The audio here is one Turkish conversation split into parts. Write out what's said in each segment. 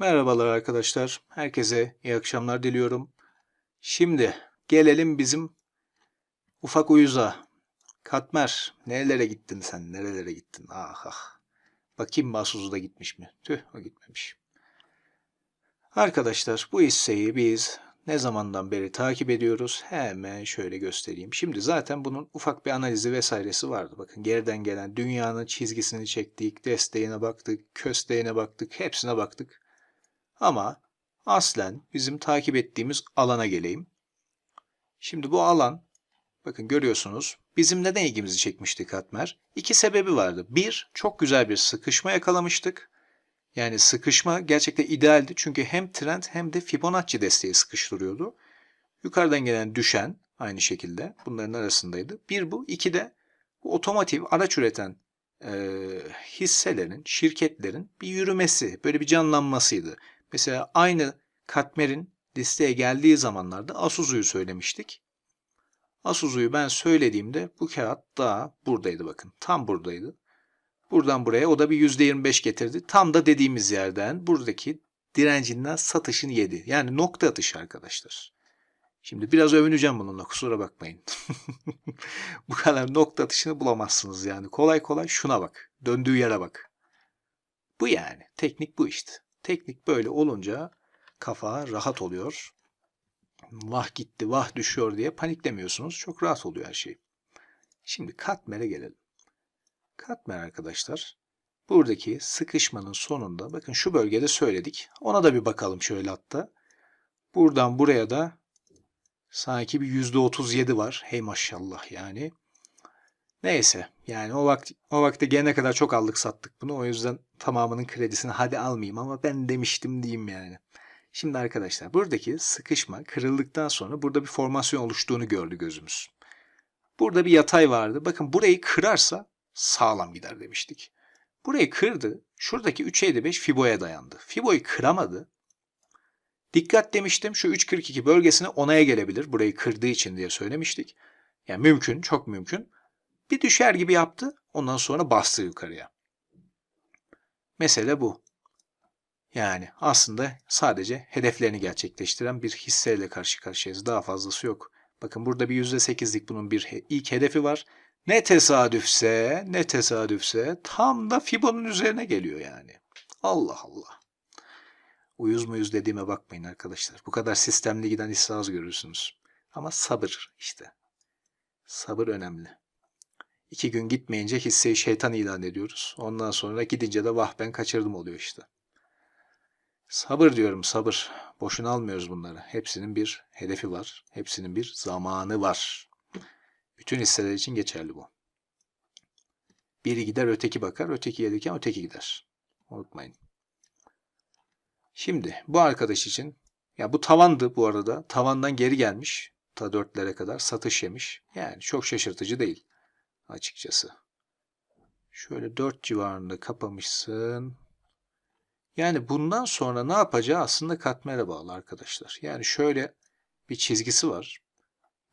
Merhabalar arkadaşlar. Herkese iyi akşamlar diliyorum. Şimdi gelelim bizim ufak uyuza. Katmer, nerelere gittin sen? Nerelere gittin? Ah ah. Bakayım Mahsuzu da gitmiş mi? Tüh, o gitmemiş. Arkadaşlar bu hisseyi biz ne zamandan beri takip ediyoruz? Hemen şöyle göstereyim. Şimdi zaten bunun ufak bir analizi vesairesi vardı. Bakın geriden gelen dünyanın çizgisini çektik, desteğine baktık, kösteğine baktık, hepsine baktık. Ama aslen bizim takip ettiğimiz alana geleyim. Şimdi bu alan bakın görüyorsunuz bizim neden ilgimizi çekmişti Katmer? İki sebebi vardı. Bir, çok güzel bir sıkışma yakalamıştık. Yani sıkışma gerçekten idealdi çünkü hem trend hem de Fibonacci desteği sıkıştırıyordu. Yukarıdan gelen düşen aynı şekilde bunların arasındaydı. Bir bu, iki de bu otomotiv araç üreten e, hisselerin, şirketlerin bir yürümesi, böyle bir canlanmasıydı. Mesela aynı Katmer'in listeye geldiği zamanlarda Asuzu'yu söylemiştik. Asuzu'yu ben söylediğimde bu kağıt daha buradaydı bakın. Tam buradaydı. Buradan buraya o da bir %25 getirdi. Tam da dediğimiz yerden buradaki direncinden satışını yedi. Yani nokta atışı arkadaşlar. Şimdi biraz övüneceğim bununla kusura bakmayın. bu kadar nokta atışını bulamazsınız yani. Kolay kolay şuna bak. Döndüğü yere bak. Bu yani. Teknik bu işte. Teknik böyle olunca kafa rahat oluyor. Vah gitti, vah düşüyor diye paniklemiyorsunuz. Çok rahat oluyor her şey. Şimdi katmere gelelim. Katmer arkadaşlar buradaki sıkışmanın sonunda bakın şu bölgede söyledik. Ona da bir bakalım şöyle hatta. Buradan buraya da sanki bir %37 var. Hey maşallah yani. Neyse yani o vakti, o vakte gelene kadar çok aldık sattık bunu. O yüzden tamamının kredisini hadi almayayım ama ben demiştim diyeyim yani. Şimdi arkadaşlar buradaki sıkışma kırıldıktan sonra burada bir formasyon oluştuğunu gördü gözümüz. Burada bir yatay vardı. Bakın burayı kırarsa sağlam gider demiştik. Burayı kırdı. Şuradaki 3.55 Fibo'ya dayandı. Fibo'yu kıramadı. Dikkat demiştim şu 3.42 bölgesine onaya gelebilir. Burayı kırdığı için diye söylemiştik. Yani mümkün, çok mümkün. Bir düşer gibi yaptı. Ondan sonra bastı yukarıya. Mesele bu. Yani aslında sadece hedeflerini gerçekleştiren bir hisseyle karşı karşıyayız. Daha fazlası yok. Bakın burada bir %8'lik bunun bir ilk hedefi var. Ne tesadüfse, ne tesadüfse tam da Fibo'nun üzerine geliyor yani. Allah Allah. Uyuz muyuz dediğime bakmayın arkadaşlar. Bu kadar sistemli giden hisse görürsünüz. Ama sabır işte. Sabır önemli. İki gün gitmeyince hisseyi şeytan ilan ediyoruz. Ondan sonra gidince de vah ben kaçırdım oluyor işte. Sabır diyorum sabır. Boşuna almıyoruz bunları. Hepsinin bir hedefi var. Hepsinin bir zamanı var. Bütün hisseler için geçerli bu. Biri gider öteki bakar. Öteki gelirken öteki gider. Unutmayın. Şimdi bu arkadaş için ya bu tavandı bu arada. Tavandan geri gelmiş. Ta dörtlere kadar satış yemiş. Yani çok şaşırtıcı değil açıkçası. Şöyle 4 civarında kapamışsın. Yani bundan sonra ne yapacağı aslında katmere bağlı arkadaşlar. Yani şöyle bir çizgisi var.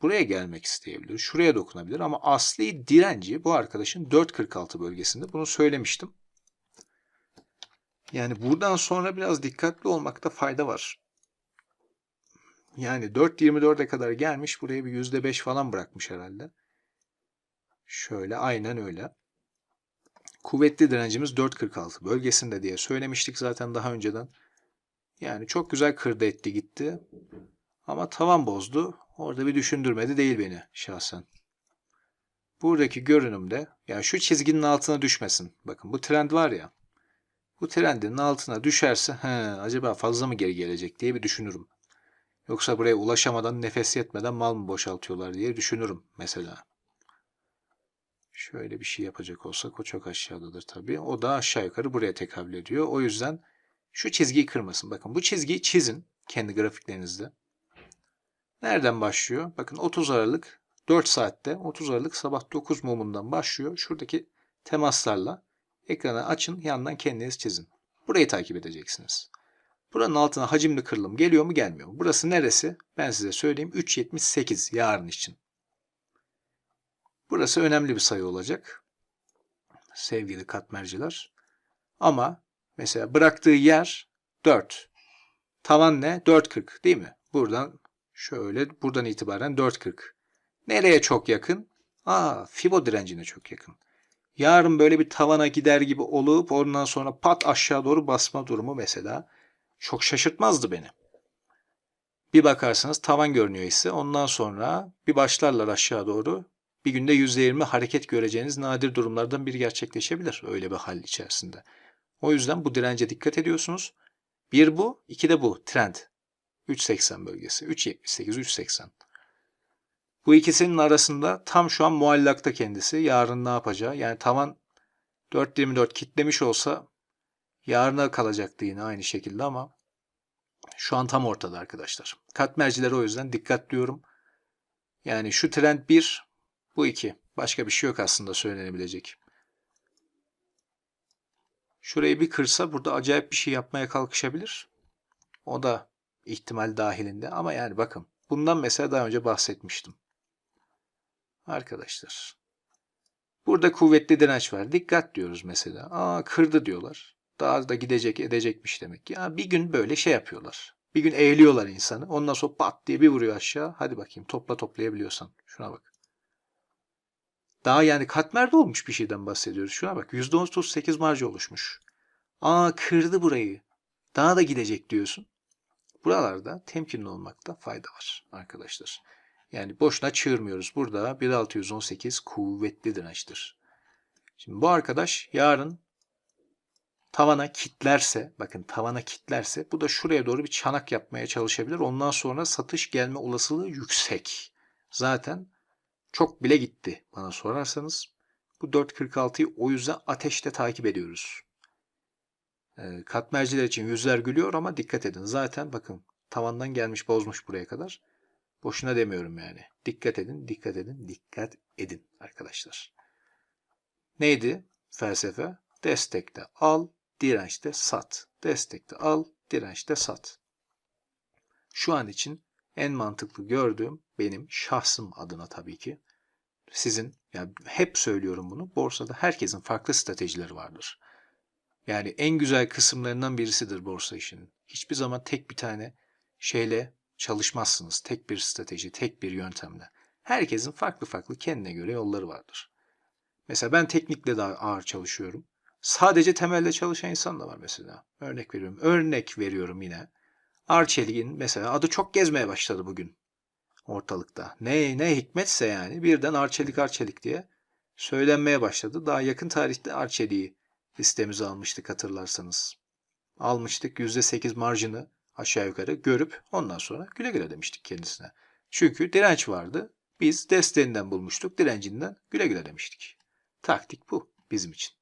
Buraya gelmek isteyebilir. Şuraya dokunabilir ama asli direnci bu arkadaşın 4.46 bölgesinde. Bunu söylemiştim. Yani buradan sonra biraz dikkatli olmakta fayda var. Yani 4.24'e kadar gelmiş. Buraya bir %5 falan bırakmış herhalde. Şöyle aynen öyle. Kuvvetli direncimiz 4.46 bölgesinde diye söylemiştik zaten daha önceden. Yani çok güzel kırdı etti gitti. Ama tavan bozdu. Orada bir düşündürmedi değil beni şahsen. Buradaki görünümde yani şu çizginin altına düşmesin. Bakın bu trend var ya. Bu trendin altına düşerse he, acaba fazla mı geri gelecek diye bir düşünürüm. Yoksa buraya ulaşamadan nefes yetmeden mal mı boşaltıyorlar diye düşünürüm mesela. Şöyle bir şey yapacak olsak o çok aşağıdadır tabii. O da aşağı yukarı buraya tekabül ediyor. O yüzden şu çizgiyi kırmasın. Bakın bu çizgiyi çizin kendi grafiklerinizde. Nereden başlıyor? Bakın 30 Aralık 4 saatte 30 Aralık sabah 9 mumundan başlıyor. Şuradaki temaslarla ekranı açın yandan kendiniz çizin. Burayı takip edeceksiniz. Buranın altına hacimli kırılım geliyor mu gelmiyor mu? Burası neresi? Ben size söyleyeyim 3.78 yarın için. Burası önemli bir sayı olacak. Sevgili katmerciler. Ama mesela bıraktığı yer 4. Tavan ne? 4.40 değil mi? Buradan şöyle buradan itibaren 4.40. Nereye çok yakın? Aa, Fibo direncine çok yakın. Yarın böyle bir tavana gider gibi olup ondan sonra pat aşağı doğru basma durumu mesela çok şaşırtmazdı beni. Bir bakarsınız tavan görünüyor ise ondan sonra bir başlarlar aşağı doğru bir günde %20 hareket göreceğiniz nadir durumlardan biri gerçekleşebilir öyle bir hal içerisinde. O yüzden bu dirence dikkat ediyorsunuz. Bir bu, iki de bu trend. 3.80 bölgesi. 3.78, 3.80. Bu ikisinin arasında tam şu an muallakta kendisi. Yarın ne yapacağı? Yani tavan 4.24 kitlemiş olsa yarına kalacaktı yine aynı şekilde ama şu an tam ortada arkadaşlar. Katmercilere o yüzden dikkat diyorum. Yani şu trend 1, bu 2. Başka bir şey yok aslında söylenebilecek. Şurayı bir kırsa burada acayip bir şey yapmaya kalkışabilir. O da ihtimal dahilinde ama yani bakın bundan mesela daha önce bahsetmiştim. Arkadaşlar. Burada kuvvetli direnç var. Dikkat diyoruz mesela. Aa kırdı diyorlar. Daha da gidecek edecekmiş demek ki. Ya bir gün böyle şey yapıyorlar. Bir gün eğliyorlar insanı. Ondan sonra pat diye bir vuruyor aşağı. Hadi bakayım topla toplayabiliyorsan. Şuna bak. Daha yani katmerde olmuş bir şeyden bahsediyoruz. Şuna bak %38 marjı oluşmuş. Aa kırdı burayı. Daha da gidecek diyorsun. Buralarda temkinli olmakta fayda var arkadaşlar. Yani boşuna çığırmıyoruz. Burada 1618 kuvvetli dirençtir. Şimdi bu arkadaş yarın tavana kitlerse, bakın tavana kitlerse bu da şuraya doğru bir çanak yapmaya çalışabilir. Ondan sonra satış gelme olasılığı yüksek. Zaten çok bile gitti bana sorarsanız. Bu 4.46'yı o yüzden ateşte takip ediyoruz. E, katmerciler için yüzler gülüyor ama dikkat edin. Zaten bakın tavandan gelmiş bozmuş buraya kadar. Boşuna demiyorum yani. Dikkat edin, dikkat edin, dikkat edin arkadaşlar. Neydi felsefe? Destekte al, dirençte sat. Destekte al, dirençte sat. Şu an için en mantıklı gördüğüm benim şahsım adına tabii ki. Sizin, yani hep söylüyorum bunu, borsada herkesin farklı stratejileri vardır. Yani en güzel kısımlarından birisidir borsa işinin. Hiçbir zaman tek bir tane şeyle çalışmazsınız. Tek bir strateji, tek bir yöntemle. Herkesin farklı farklı kendine göre yolları vardır. Mesela ben teknikle daha ağır çalışıyorum. Sadece temelde çalışan insan da var mesela. Örnek veriyorum. Örnek veriyorum yine. Arçelik'in mesela adı çok gezmeye başladı bugün ortalıkta. Ne ne hikmetse yani birden Arçelik Arçelik diye söylenmeye başladı. Daha yakın tarihte Arçelik'i listemize almıştık hatırlarsanız. Almıştık %8 marjını aşağı yukarı görüp ondan sonra güle güle demiştik kendisine. Çünkü direnç vardı. Biz desteğinden bulmuştuk, direncinden güle güle demiştik. Taktik bu bizim için.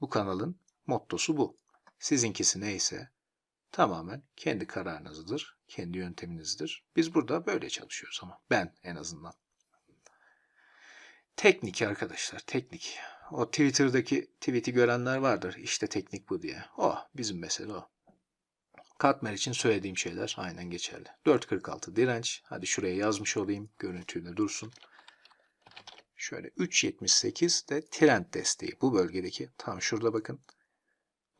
Bu kanalın mottosu bu. Sizinkisi neyse tamamen kendi kararınızdır, kendi yönteminizdir. Biz burada böyle çalışıyoruz ama ben en azından. Teknik arkadaşlar, teknik. O Twitter'daki tweet'i görenler vardır. İşte teknik bu diye. O bizim mesele o. Katmer için söylediğim şeyler aynen geçerli. 4.46 direnç. Hadi şuraya yazmış olayım. Görüntüyle dursun. Şöyle 3.78 de trend desteği. Bu bölgedeki tam şurada bakın.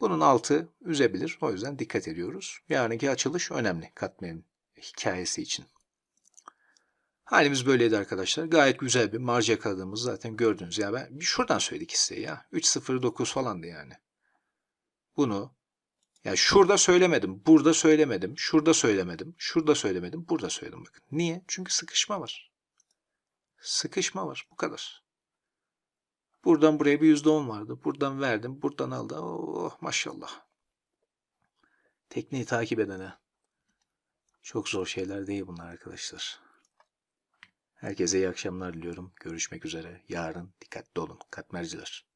Bunun altı üzebilir. O yüzden dikkat ediyoruz. Yarınki açılış önemli Katmer'in hikayesi için. Halimiz böyleydi arkadaşlar. Gayet güzel bir marj yakaladığımız zaten gördünüz. Ya ben bir şuradan söyledik size ya. 3.09 falandı yani. Bunu ya şurada söylemedim, burada söylemedim, şurada söylemedim, şurada söylemedim, burada söyledim bakın. Niye? Çünkü sıkışma var. Sıkışma var. Bu kadar. Buradan buraya bir %10 vardı. Buradan verdim, buradan aldı. Oh maşallah. Tekniği takip edene. Çok zor şeyler değil bunlar arkadaşlar. Herkese iyi akşamlar diliyorum. Görüşmek üzere. Yarın dikkatli olun. Katmerciler.